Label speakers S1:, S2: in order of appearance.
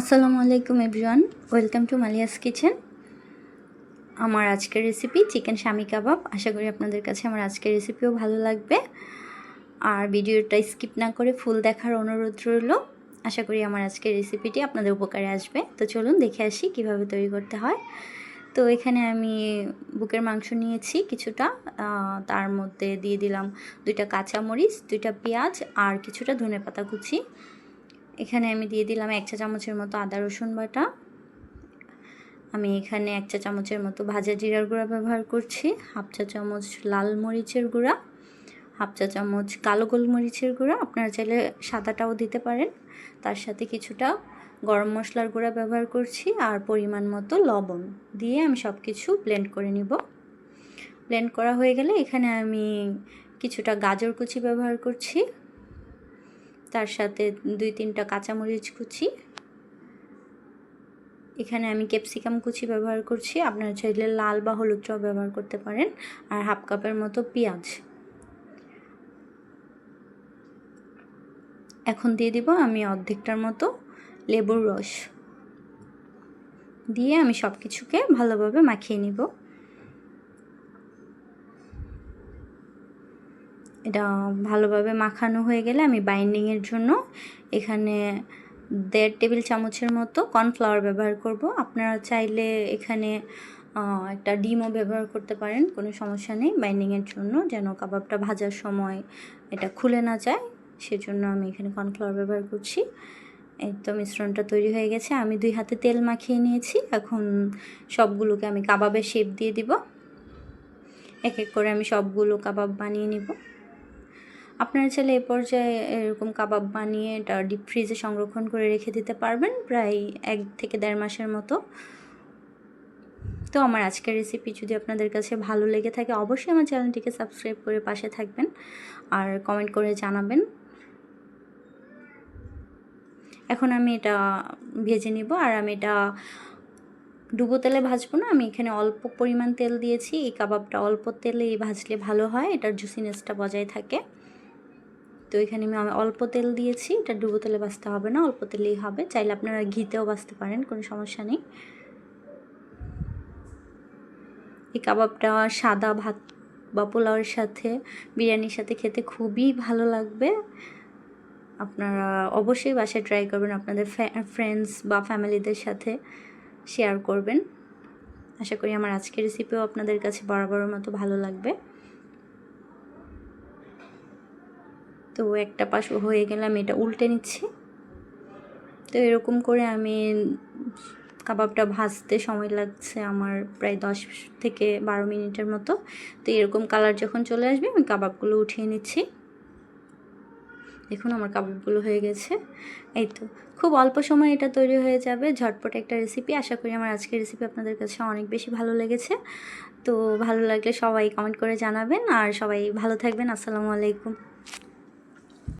S1: আসসালামু আলাইকুম everyone, welcome to Malia's kitchen. আমার আজকের রেসিপি চিকেন শামি কাবাব। আশা করি আপনাদের কাছে আমার আজকের রেসিপিও ভালো লাগবে। আর ভিডিওটা স্কিপ না করে ফুল দেখার অনুরোধ রইল। আশা করি আমার আজকের রেসিপিটি আপনাদের উপকারে আসবে। তো চলুন দেখে আসি কীভাবে তৈরি করতে হয়। তো এখানে আমি বুকের মাংস নিয়েছি কিছুটা। তার মধ্যে দিয়ে দিলাম দুইটা কাঁচামরিচ, দুইটা পেঁয়াজ আর কিছুটা ধনে পাতা কুচি। এখানে আমি দিয়ে দিলাম এক চা চামচের মতো আদা, রসুন বাটা। আমি এখানে এক চা চামচের মতো ভাজা জিরার গুঁড়া ব্যবহার করছি, হাফ চা চামচ লাল মরিচের গুঁড়া, হাফ চা চামচ কালো গোলমরিচের গুঁড়া। আপনারা চাইলে সাদাটাও দিতে পারেন। তার সাথে কিছুটা গরম মশলার গুঁড়া ব্যবহার করছি আর পরিমাণ মতো লবণ দিয়ে আমি সব কিছু ব্লেন্ড করে নিব। ব্লেন্ড করা হয়ে গেলে এখানে আমি কিছুটা গাজর কুচি ব্যবহার করছি। তার সাথে দুই তিনটা কাঁচামরিচ কুচি। এখানে আমি ক্যাপসিকাম কুচি ব্যবহার করছি। আপনারা চাইলে লাল বা হলুদটাও ব্যবহার করতে পারেন। আর হাফ কাপের মতো পেঁয়াজ। এখন দিয়ে দিব আমি অর্ধেকটার মতো লেবুর রস। দিয়ে আমি সব কিছুকে ভালোভাবে মাখিয়ে নিব। এটা ভালোভাবে মাখানো হয়ে গেলে আমি বাইন্ডিংয়ের জন্য এখানে দেড় টেবিল চামচের মতো কর্নফ্লাওয়ার ব্যবহার করব। আপনারা চাইলে এখানে একটা ডিমও ব্যবহার করতে পারেন, কোনো সমস্যা নেই। বাইন্ডিংয়ের জন্য যেন কাবাবটা ভাজার সময় এটা খুলে না যায়, সেজন্য আমি এখানে কর্নফ্লাওয়ার ব্যবহার করছি। এই তো মিশ্রণটা তৈরি হয়ে গেছে। আমি দুই হাতে তেল মাখিয়ে নিয়েছি। এখন সবগুলোকে আমি কাবাবের শেপ দিয়ে দিব। এক এক করে আমি সবগুলো কাবাব বানিয়ে নিব। আপনারা চাইলে এ পর্যায়ে এরকম কাবাব বানিয়ে এটা ডিপ ফ্রিজে সংরক্ষণ করে রেখে দিতে পারবেন, প্রায় এক থেকে দেড় মাসের মতো। তো আমার আজকের রেসিপি যদি আপনাদের কাছে ভালো লেগে থাকে, অবশ্যই আমার চ্যানেলটিকে সাবস্ক্রাইব করে পাশে থাকবেন আর কমেন্ট করে জানাবেন। এখন আমি এটা ভেজে নিব আর আমি এটা ডুবো তেলে ভাজবো না, আমি এখানে অল্প পরিমাণ তেল দিয়েছি। এই কাবাবটা অল্প তেলে ভাজলে ভালো হয়, এটার জুসিনেসটা বজায় থাকে। তো এখানে আমি অল্প তেল দিয়েছি। এটা ডুবো তেলে বাঁচতে হবে না, অল্প তেলেই হবে। চাইলে আপনারা ঘিতেও বাঁচতে পারেন, কোনো সমস্যা নেই। এই কাবাবটা সাদা ভাত বা পোলাওয়ের সাথে, বিরিয়ানির সাথে খেতে খুবই ভালো লাগবে। আপনারা অবশ্যই বাসায় ট্রাই করবেন, আপনাদের ফ্রেন্ডস বা ফ্যামিলিদের সাথে শেয়ার করবেন। আশা করি আমার আজকের রেসিপিও আপনাদের কাছে বরাবরের মতো ভালো লাগবে। তো একটা পাশ হয়ে গেলে আমি এটা উল্টে নিচ্ছি। তো এরকম করে আমি কাবাবটা ভাজতে সময় লাগছে আমার প্রায় দশ থেকে বারো মিনিটের মতো। তো এরকম কালার যখন চলে আসবে আমি কাবাবগুলো উঠিয়ে নিচ্ছি। দেখুন আমার কাবাবগুলো হয়ে গেছে। এই তো, খুব অল্প সময় এটা তৈরি হয়ে যাবে। ঝটপট একটা রেসিপি আশা করি আমার আজকের রেসিপি আপনাদের কাছে অনেক বেশি ভালো লেগেছে। তো ভালো লাগলে সবাই কমেন্ট করে জানাবেন। আর সবাই ভালো থাকবেন। আসসালামু আলাইকুম।